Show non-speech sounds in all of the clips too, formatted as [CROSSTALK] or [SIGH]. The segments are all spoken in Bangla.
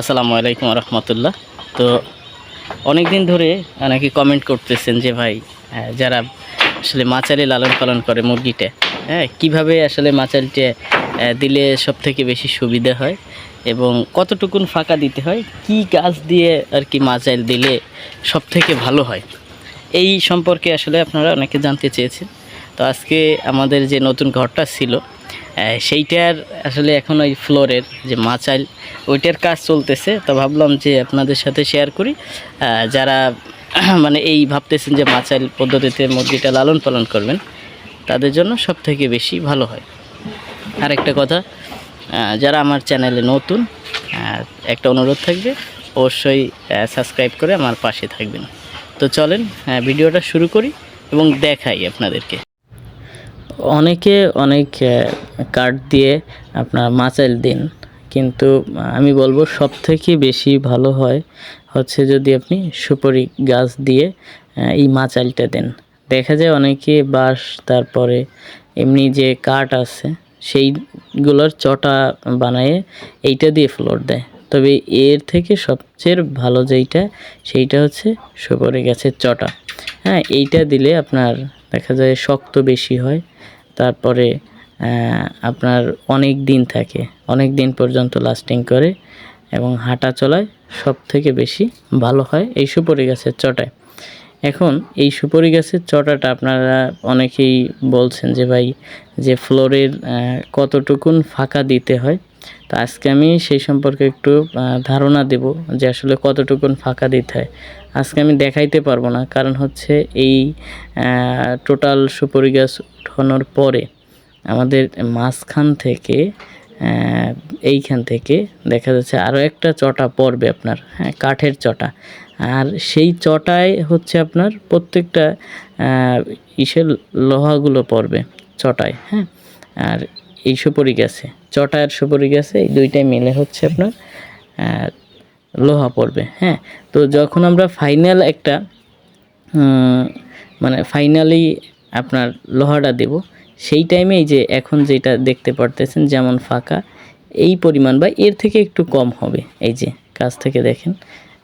আসসালামু আলাইকুম রহমতুল্লাহ। তো অনেক দিন ধরে অনেকে কমেন্ট করতেছেন যে ভাই যারা আসলে মাচালি লালন পালন করে মুরগিটা হ্যাঁ কীভাবে আসলে মাচালিটা দিলে সব থেকে বেশি সুবিধা হয় এবং কতটুকুন ফাঁকা দিতে হয়, কি গাছ দিয়ে আর কি মাচাইল দিলে সব থেকে ভালো হয়? এই সম্পর্কে আসলে আপনারা অনেকে জানতে চেয়েছেন। তো আজকে আমাদের যে নতুন ঘরটা ছিল সেইটার আসলে এখন ওই ফ্লোরের যে মাচাইল ওইটার কাজ চলতেছে। তো ভাবলাম যে আপনাদের সাথে শেয়ার করি। যারা [CLEARS THROAT] মানে এই ভাবতেছেন যে মাচাইল পদ্ধতিতে মুরগিটা লালন পালন করবেন, তাদের জন্য সব থেকে বেশি ভালো হয়। আর একটা কথা যারা আমার চ্যানেলে নতুন একটা অনুরোধ থাকবে, অবশ্যই সাবস্ক্রাইব করে আমার পাশে থাকবেন। তো চলেন ভিডিওটা শুরু করি এবং দেখাই আপনাদেরকে। অনেকে অনেক কার্ড দিয়ে আপনার মাচাইল দিন। কিন্তু, আমি বলব সব থেকে বেশি ভালো হয় হচ্ছে যদি আপনি সুপারি গাছ দিয়ে এই মাচাইলটা দেন। দেখা যায় অনেকে বাঁশ, তারপরে এমনি যে কাঠ আছে, সেইগুলোর চটা বানায়ে এইটা দিয়ে ফ্লোর দেয়। তবে এর থেকে সবচেয়ে ভালো যেইটা, সেইটা হচ্ছে সুপারি গাছের চটা। হ্যাঁ এইটা দিলে আপনার দেখা যায় শক্ত বেশি হয়। তারপরে আপনার অনেক দিন থাকে। অনেক দিন পর্যন্ত লাস্টিং করে এবং হাঁটা চলায় সব থেকে বেশি ভালো হয় এই সুপারি গাছের চটায়। এখন এই সুপারি গাছের চটাটা আপনারা অনেকেই বলছেন যে ভাই, যে ফ্লোরের কতটুকুন ফাঁকা দিতে হয়। তো আজকে আমি সেই সম্পর্কে একটু ধারণা দেব যে আসলে কতটুকুন ফাঁকা দিতে হয়। আজকে আমি দেখাইতে পারব না, কারণ হচ্ছে এই টোটাল সুপারি গাছ উঠানোর পরে আমাদের মাঝখান থেকে এইখান থেকে দেখা যাচ্ছে আরও একটা চটা পড়বে আপনার হ্যাঁ কাঠের চটা। আর সেই চটায় হচ্ছে আপনার প্রত্যেকটা ইসের লোহাগুলো পড়বে চটায় হ্যাঁ। আর এই সুপরি গেছে চটা আর সুপরি গেছে এই দুইটাই মিলে হচ্ছে আপনার লোহা পড়বে হ্যাঁ। তো যখন আমরা ফাইনাল একটা মানে ফাইনালি আপনার লোহাটা দেব সেই টাইমে এই যে এখন যেটা দেখতে পারতেছেন যেমন ফাঁকা, এই পরিমাণ বা এর থেকে একটু কম হবে। এই যে কাছ থেকে দেখেন,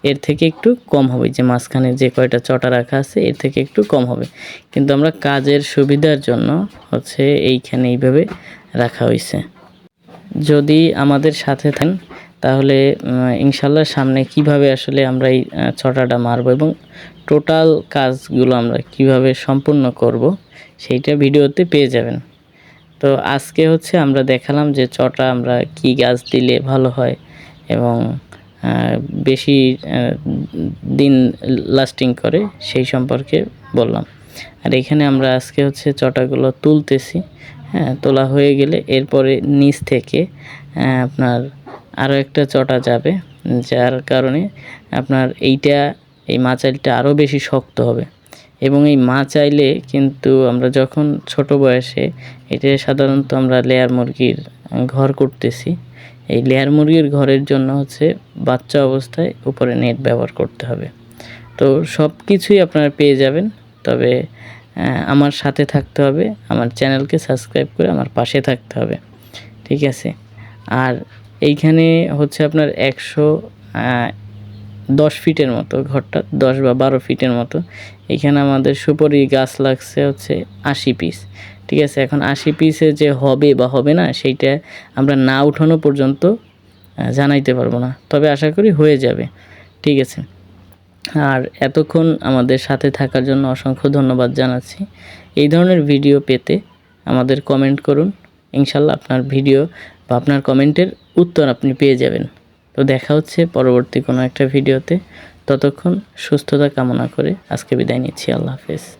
এর থেকে একটু কম হবে। যে মাঝখানে যে কয়টা চটা রাখা আছে, এর থেকে একটু কম হবে। কিন্তু আমরা কাজের সুবিধার জন্য হচ্ছে এইখানে এইভাবে রাখা হয়েছে যদি আমাদের সাথে থাকেন, তাহলে ইনশাল্লাহ সামনে কীভাবে আসলে আমরা এই ছটাটা মারবো এবং টোটাল কাজগুলো আমরা কীভাবে সম্পূর্ণ করব সেইটা ভিডিওতে পেয়ে যাবেন। তো আজকে হচ্ছে আমরা দেখালাম যে চটা আমরা কি গাছ দিলে ভালো হয় এবং বেশি দিন লাস্টিং করে সেই সম্পর্কে বললাম। আর এখানে আমরা আজকে হচ্ছে চটাগুলো তুলতেছি হ্যাঁ তোলা হয়ে গেলে এরপরে নিচ থেকে আপনার আরও একটা চটা যাবে, যার কারণে আপনার এইটা এই মাচাইলটা আরও বেশি শক্ত হবে। এবং এই মাচাইলে কিন্তু আমরা যখন ছোট বয়সে এটা সাধারণত আমরা লেয়ার মুরগির ঘর করতেছি। এই লেয়ার মুরগির ঘরের জন্য হচ্ছে বাচ্চা অবস্থায় উপরে নেট ব্যবহার করতে হবে। তো সব কিছুই আপনারা পেয়ে যাবেন। তবে আমার সাথে থাকতে হবে। আমার চ্যানেলকে সাবস্ক্রাইব করে আমার পাশে থাকতে হবে। ঠিক আছে? আর এইখানে হচ্ছে আপনার একশো দশ ফিটের মতো, ঘরটা দশ বা বারো ফিটের মতো। এখানে আমাদের সুপারি গাছ লাগছে হচ্ছে আশি পিস ঠিক আছে? এখন আশি পিসে যে হবে বা হবে না, সেইটা আমরা না উঠানো পর্যন্ত জানাইতে পারব না। তবে আশা করি হয়ে যাবে, ঠিক আছে? আর এতক্ষণ আমাদের সাথে থাকার জন্য অসংখ্য ধন্যবাদ জানাচ্ছি। এই ধরনের ভিডিও পেতে আমাদের কমেন্ট করুন। ইনশাল্লাহ আপনার ভিডিও বা আপনার কমেন্টের উত্তর আপনি পেয়ে যাবেন। তো দেখা হচ্ছে পরবর্তী কোনো একটা ভিডিওতে। ততক্ষণ সুস্থতা কামনা করে আজকে বিদায় নিচ্ছি। আল্লাহ হাফেজ।